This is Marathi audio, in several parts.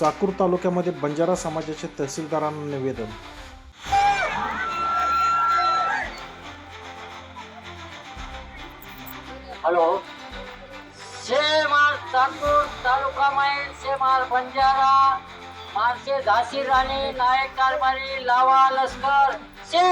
चाकूर तालुक्यामध्ये बंजारा समाजाचे तहसीलदारांना निवेदन. हॅलो. शेमार चाकूर तालुका माहील शेमार बंजारा मारशे झाशी राणी नायक कारभारी लावा लष्कर शे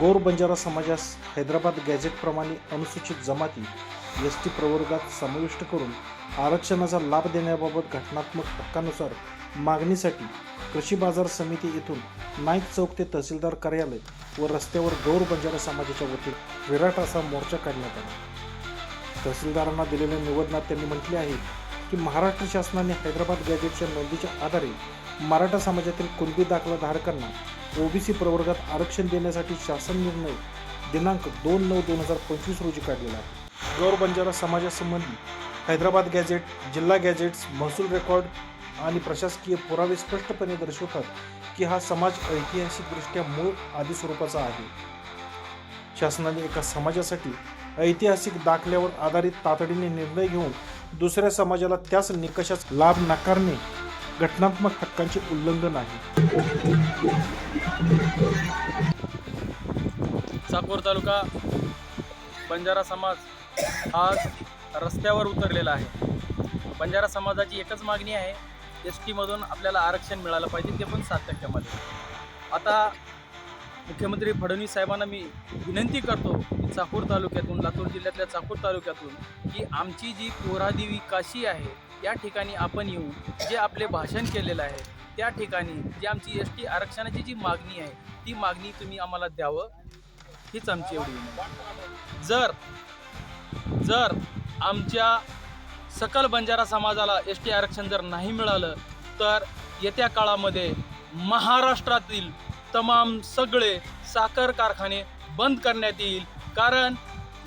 गौर बंजारा समाजास हैदराबाद गॅझेटप्रमाणे अनुसूचित जमाती एस टी प्रवर्गात समाविष्ट करून आरक्षणाचा लाभ देण्याबाबत घटनात्मक हक्कानुसार मागणीसाठी कृषी बाजार समिती येथून नाईक चौक ते तहसीलदार कार्यालय व रस्त्यावर गौर बंजारा समाजाच्या वतीने विराट असा मोर्चा काढण्यात आला. तहसीलदारांना दिलेल्या निवेदनात त्यांनी म्हटले आहे की महाराष्ट्र शासनाने हैदराबाद गॅजेटच्या नोंदीच्या आधारे मराठा समाजातील कुणबी दाखला धारकांना ओबीसी प्रवर्गात आरक्षण देण्यासाठी शासन निर्णय दिनांक दोन नऊ दोन हजार पंचवीस रोजी काढलेला आहे. गौर बंजारा समाजासंबंधी हैदराबाद गॅजेट जिल्हा गॅझेट्स महसूल रेकॉर्ड आणि प्रशासकीय पुरावे स्पष्टपणे दर्शवतात की हा समाज ऐतिहासिकदृष्ट्या मूळ आदी स्वरूपाचा आहे. शासनाने एका समाजासाठी ऐतिहासिक दाखल्यावर आधारित तातडीने निर्णय घेऊन दुसऱ्या समाजाला त्याच निकषास लाभ नाकारणे घटनात्मक हक्कांचे उल्लंघन आहे. चाकूर तालुका बंजारा समाज आज रस्त्यावर उतरलेला आहे. बंजारा समाजाची एकच मागणी आहे एस टीमधून आपल्याला आरक्षण मिळालं पाहिजे ते पण सात टक्क्यामध्ये. आता मुख्यमंत्री फडणवीस साहेबांना मी विनंती करतो की चाकूर तालुक्यातून लातूर जिल्ह्यातल्या चाकूर तालुक्यातून की आमची जी कोरादेवी काशी आहे या ठिकाणी आपण येऊन जे आपले भाषण केलेलं आहे त्या ठिकाणी जी आमची एस टी आरक्षणाची जी मागणी आहे ती मागणी तुम्ही आम्हाला द्यावं हीच आमची एवढी जर जर आमच्या सकल बंजारा समाजाला एस टी आरक्षण जर नाही मिळालं तर येत्या काळामध्ये महाराष्ट्रातील तमाम सगळे साखर कारखाने बंद करण्यात येईल. कारण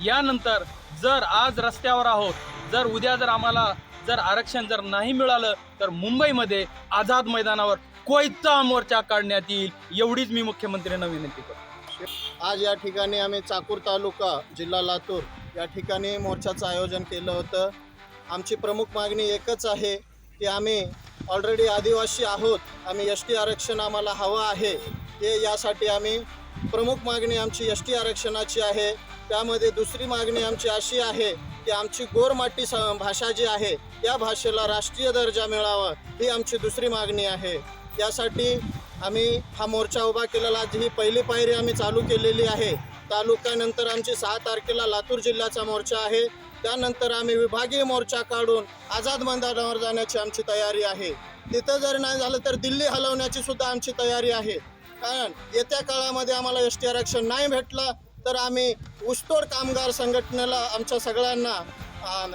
यानंतर जर आज रस्त्यावर आहोत जर उद्या जर आम्हाला जर आरक्षण जर नाही मिळालं तर मुंबईमध्ये आझाद मैदानावर कोयता मोर्चा काढण्यात येईल एवढीच मी मुख्यमंत्र्यांना विनंती करतो. आज या ठिकाणी आम्ही चाकूर तालुका जिल्हा लातूर या ठिकाणी मोर्चाचं आयोजन केलं होतं. आमची प्रमुख मागणी एकच आहे की आम्ही ऑलरेडी आदिवासी आहोत आम्ही एस टी आरक्षण आम्हाला हवं आहे. ते यासाठी आम्ही प्रमुख मागणी आमची एस टी आरक्षणाची आहे. त्यामध्ये दुसरी मागणी आमची अशी आहे की आमची गोरमाटी स भाषा जी आहे त्या भाषेला राष्ट्रीय दर्जा मिळावा ही आमची दुसरी मागणी आहे. यासाठी आम्ही हा मोर्चा उभा केलेला आज ही पहिली पायरी आम्ही चालू केलेली आहे तालुक्यानंतर आमची सहा तारखेला लातूर जिल्ह्याचा मोर्चा आहे. त्यानंतर आम्ही विभागीय मोर्चा काढून आझाद मैदानावर जाण्याची आमची तयारी आहे. तिथं जर नाही झालं तर दिल्ली हलवण्याची सुद्धा आमची तयारी आहे. कारण येत्या काळामध्ये आम्हाला एस टी आरक्षण नाही भेटलं तर आम्ही ऊसतोड कामगार संघटनेला आमच्या सगळ्यांना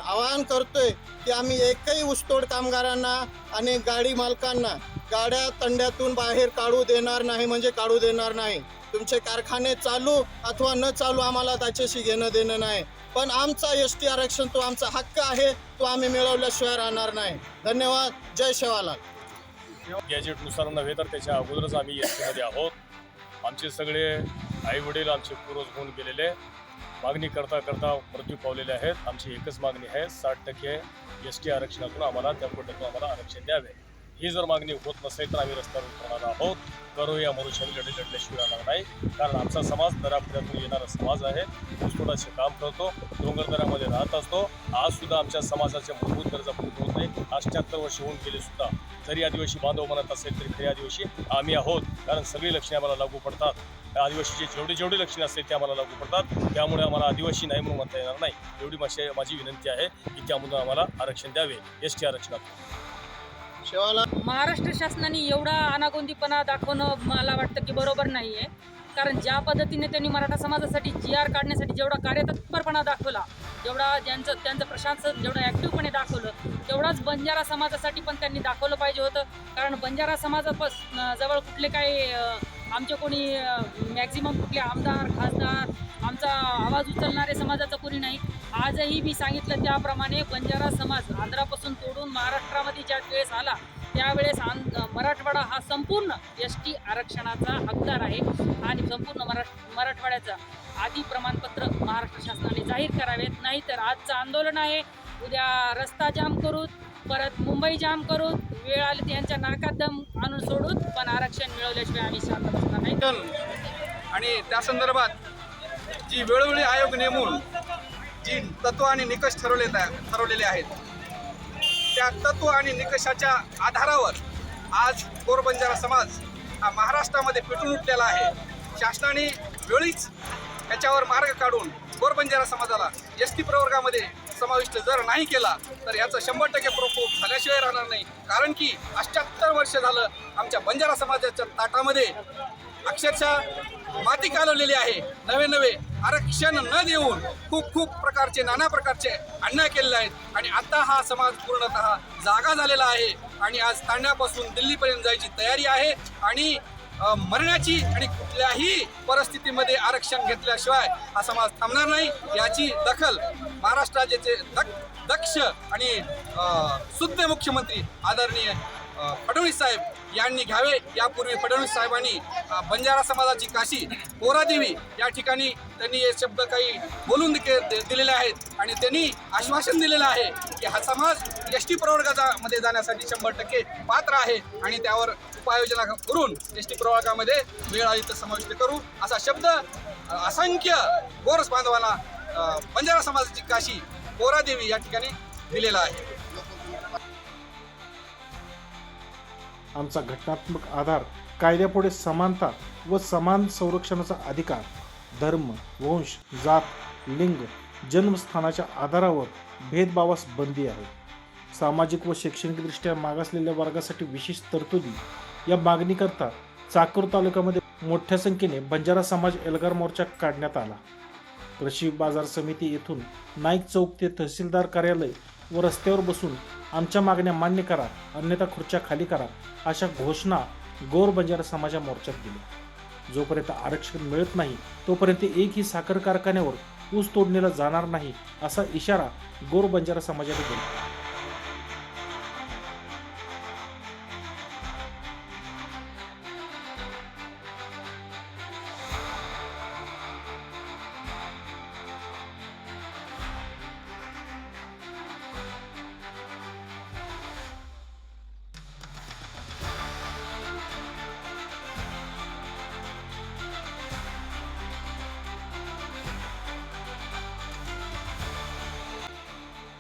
आवाहन करतोय की आम्ही एकही ऊसतोड कामगारांना आणि गाडी मालकांना गाड्या तंड्यातून बाहेर काढू देणार नाही म्हणजे काढू देणार नाही. तुमचे कारखाने चालू अथवा न चालू आम्हाला त्याच्याशी घेणं देणं नाही. पण आमचा एस टी आरक्षण तो आमचा हक्क आहे तो आम्ही मिळवल्याशिवाय राहणार नाही. धन्यवाद. जय शेवालाल. गॅजेटनुसार नव्हे तर त्याच्या अगोदरच आम्ही एस टीमध्ये आहोत. आमचे सगळे आईवडील आमचे पूर्वज होऊन गेलेले मागणी करता करता मृत्यू पावलेले आहेत. आमची एकच मागणी आहे साठ टक्के एस टी आरक्षणातून आम्हाला त्या कोट्यातून आम्हाला आरक्षण द्यावे. ही जर मागणी होत नसेल तर आम्ही रस्त्यावर उतरणार आहोत. करूया मनुष्याने लढे लढल्याशिवाय राहणार नाही. कारण आमचा समाज दरापुऱ्यातून येणारा समाज आहे. ऊसतोडाचे काम करतो डोंगरदऱ्यामध्ये राहत असतो. आज सुद्धा आमच्या समाजाच्या मूलभूत गरजा पूर्ण होत नाही अठ्याहत्तर वर्ष होऊन गेले सुद्धा. जरी आदिवासी बांधव म्हणत असेल तरी खरे आदिवासी आम्ही आहोत. कारण सगळी लक्षणे आम्हाला लागू पडतात. त्या आदिवासीचे जेवढे जेवढे लक्षणे असतील ते आम्हाला लागू पडतात. त्यामुळे आम्हाला आदिवासी नाही म्हणून म्हणता येणार नाही. एवढी माझी माझी विनंती आहे की त्यामधून आम्हाला आरक्षण द्यावे. एस टी आरक्षणात शेवाला. महाराष्ट्र शासनाने एवढा अनागोंदीपणा दाखवणं मला वाटतं की बरोबर नाही आहे कारण ज्या पद्धतीने त्यांनी मराठा समाजासाठी जी आर काढण्यासाठी जेवढा कार्यतत्परपणा दाखवला जेवढा ज्यांचं त्यांचं प्रशासन जेवढं ॲक्टिव्हपणे दाखवलं तेवढाच बंजारा समाजासाठी पण त्यांनी दाखवलं पाहिजे होतं. कारण बंजारा समाजापास जवळ कुठले काही आमचे कोणी मॅक्झिमम कुठले आमदार खासदार आमचा आवाज उचलणारे समाजाचं कोणी नाही. आजही मी सांगितलं त्याप्रमाणे बंजारा समाज आंध्रापासून तोडून महाराष्ट्रामध्ये ज्या वेळेस आला त्यावेळेस आं मराठवाडा हा संपूर्ण एस टी आरक्षणाचा हकदार आहे आणि संपूर्ण मरा मराठवाड्याचं आधी प्रमाणपत्र महाराष्ट्र शासनाने जाहीर करावेत. नाहीतर आजचं आंदोलन आहे उद्या रस्ता जाम करू परत मुंबई जाम करू वेळ आली तर यांच्या नाकात दम आणून सोडून पण आरक्षण मिळवल्याशिवाय आम्ही शांत बसणार नाही. आणि त्या संदर्भात जी वेळोवेळी आयोग नेमून जी तत्व आणि निकष ठरवले ठरवलेले आहेत त्या तत्व आणि निकषाच्या आधारावर आज गोरबंजारा समाज हा महाराष्ट्रामध्ये पेटून उठलेला आहे. शासनाने वेळीच याच्यावर मार्ग काढून गोरबंजारा समाजाला एस टी प्रवर्गामध्ये समाविष्ट जर नाही केला तर याचं शंभर टक्के प्रकोप झाल्याशिवाय राहणार नाही. कारण की अठ्याहत्तर वर्ष झालं आमच्या बंजारा समाजाच्या ताटामध्ये अक्षरशः माती कालवलेली आहे. नवे नवे आरक्षण न देऊन खूप खूप प्रकारचे नाना प्रकारचे अन्याय केलेले आहेत. आणि आता हा समाज पूर्णतः जागा झालेला आहे. आणि आज ठाण्यापासून दिल्लीपर्यंत जायची तयारी आहे. आणि मरण्याची आणि कुठल्याही परिस्थितीमध्ये आरक्षण घेतल्याशिवाय हा समाज थांबणार नाही. याची दखल महाराष्ट्राचे जे दक दक्ष आणि शुद्ध मुख्यमंत्री आदरणीय फडणवीस साहेब यांनी घ्यावे. यापूर्वी फडणवीस साहेबांनी बंजारा समाजाची काशी कोरादेवी या ठिकाणी त्यांनी हे शब्द काही बोलून दिलेले आहेत आणि त्यांनी आश्वासन दिलेलं आहे की हा समाज एस टी प्रवर्गामध्ये जाण्यासाठी शंभर टक्के पात्र आहे आणि त्यावर उपाययोजना करून एस टी प्रवर्गामध्ये वेळ आली तर समाविष्ट करू. असा शब्द असंख्य गोरस बांधवांना बंजारा समाजाची काशी कोरादेवी या ठिकाणी दिलेला आहे. आमचा घटनात्मक आधार कायद्यापुढे समानता व समान संरक्षणाचा अधिकार धर्म वंश जात लिंग जन्मस्थानाच्या आधारावर भेदभावास बंदी आहे. सामाजिक व शैक्षणिकदृष्ट्या मागासलेल्या वर्गासाठी विशेष तरतुदी या मागणीकरता चाकूर तालुक्यामध्ये मोठ्या संख्येने बंजारा समाज एल्गार मोर्चा काढण्यात आला. कृषी बाजार समिती येथून नाईक चौक ते तहसीलदार कार्यालय व रस्त्यावर बसून आमच्या मागण्या मान्य करा अन्यथा खुर्च्या खाली करा अशा घोषणा गोर बंजारा समाजा मोर्चात दिल्या. जोपर्यंत आरक्षण मिळत नाही तोपर्यंत एकही साखर कारखान्यावर ऊस तोडणीला जाणार नाही असा इशारा गोर बंजारा समाजाने दिला.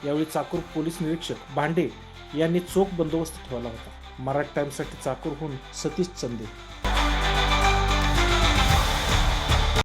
यावेळी चाकूर पोलीस निरीक्षक भांडे यांनी चोख बंदोबस्त ठेवला होता. मराठी टाइम्ससाठी चाकूरहून सतीश चंदे.